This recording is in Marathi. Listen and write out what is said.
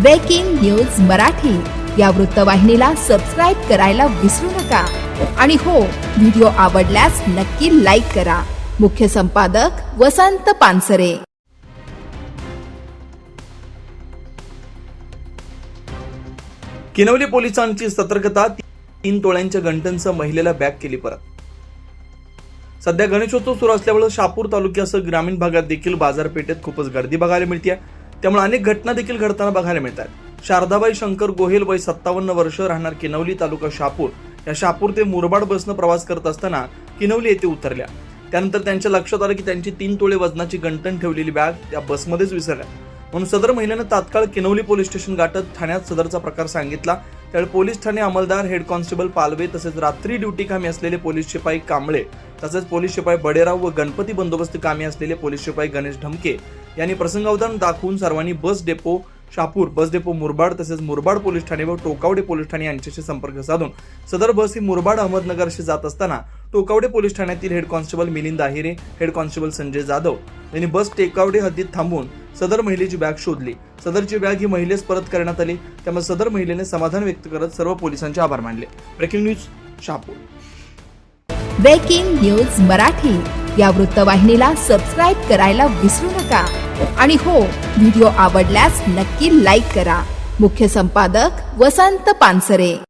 ब्रेकिंग न्यूज मराठी या वृत्तवाहिनीला सबस्क्राईब करायला विसरू नका. आणि हो व्हिडिओ आवडल्यास नक्की लाईक करा. मुख्य संपादक वसंत पानसरे. किनवली पोलिसांची सतर्कता तीन तोळ्यांच्या गंटनसह महिलेला बॅग केली परत. सध्या गणेशोत्सव सुरू असल्यामुळे शापूर तालुक्यासह ग्रामीण भागात देखील बाजारपेठेत खूपच गर्दी बघायला मिळते त्यामुळे अनेक घटना देखील घडताना बघायला मिळतात. शारदाबाई शंकर गोहेल वय सत्तावन्न वर्ष राहणार किनवली तालुका शापूर. या शापूर ते मुरबाड बसनं प्रवास करत असताना किनवली येथे उतरल्या. त्यानंतर त्यांच्या लक्षात आलं की त्यांची तीन तोळे वजनाची गंटण ठेवलेली बॅग त्या बसमध्येच विसरल्या. म्हणून सदर महिलेनं तात्काळ किनवली पोलीस स्टेशन गाठत ठाण्यात सदरचा प्रकार सांगितला. त्यावेळी पोलीस ठाणे अंमलदार हेड कॉन्स्टेबल पालवे तसेच रात्री ड्युटी कामी असलेले पोलीस शिपाई कांबळे तसेच पोलीस शिपाई बडेराव व गणपती बंदोबस्त कामी असलेले पोलीस शिपाई गणेश ढमके यांनी प्रसंगावधान दाखवून सर्वांनी bus depot Shapur bus depot Murbad तसेच मुरबाड पोलीस ठाणे व टोकावडे पोलीस ठाणे यांच्याशी संपर्क साधून सदर बस ही मुरबाड अहमदनगरशी जात असताना टोकावडे पोलीस ठाण्यातील head constable Milind Ahire head constable Sanjay Jadhav यांनी बस टेकावडे हद्दीत थांबून सदर महिलेची बॅग शोधली. सदरची बॅग ही महिलेस परत करण्यात आली. त्यामुळे सदर महिलेने समाधान व्यक्त करत सर्व पोलिसांचे आभार मानले. Breaking news Shapur breaking news Marathi. या वृत्तवाहिनीला सबस्क्राईब करायला विसरू नका. आणि हो व्हिडिओ आवडल्यास नक्की लाईक करा. मुख्य संपादक वसंत पानसरे.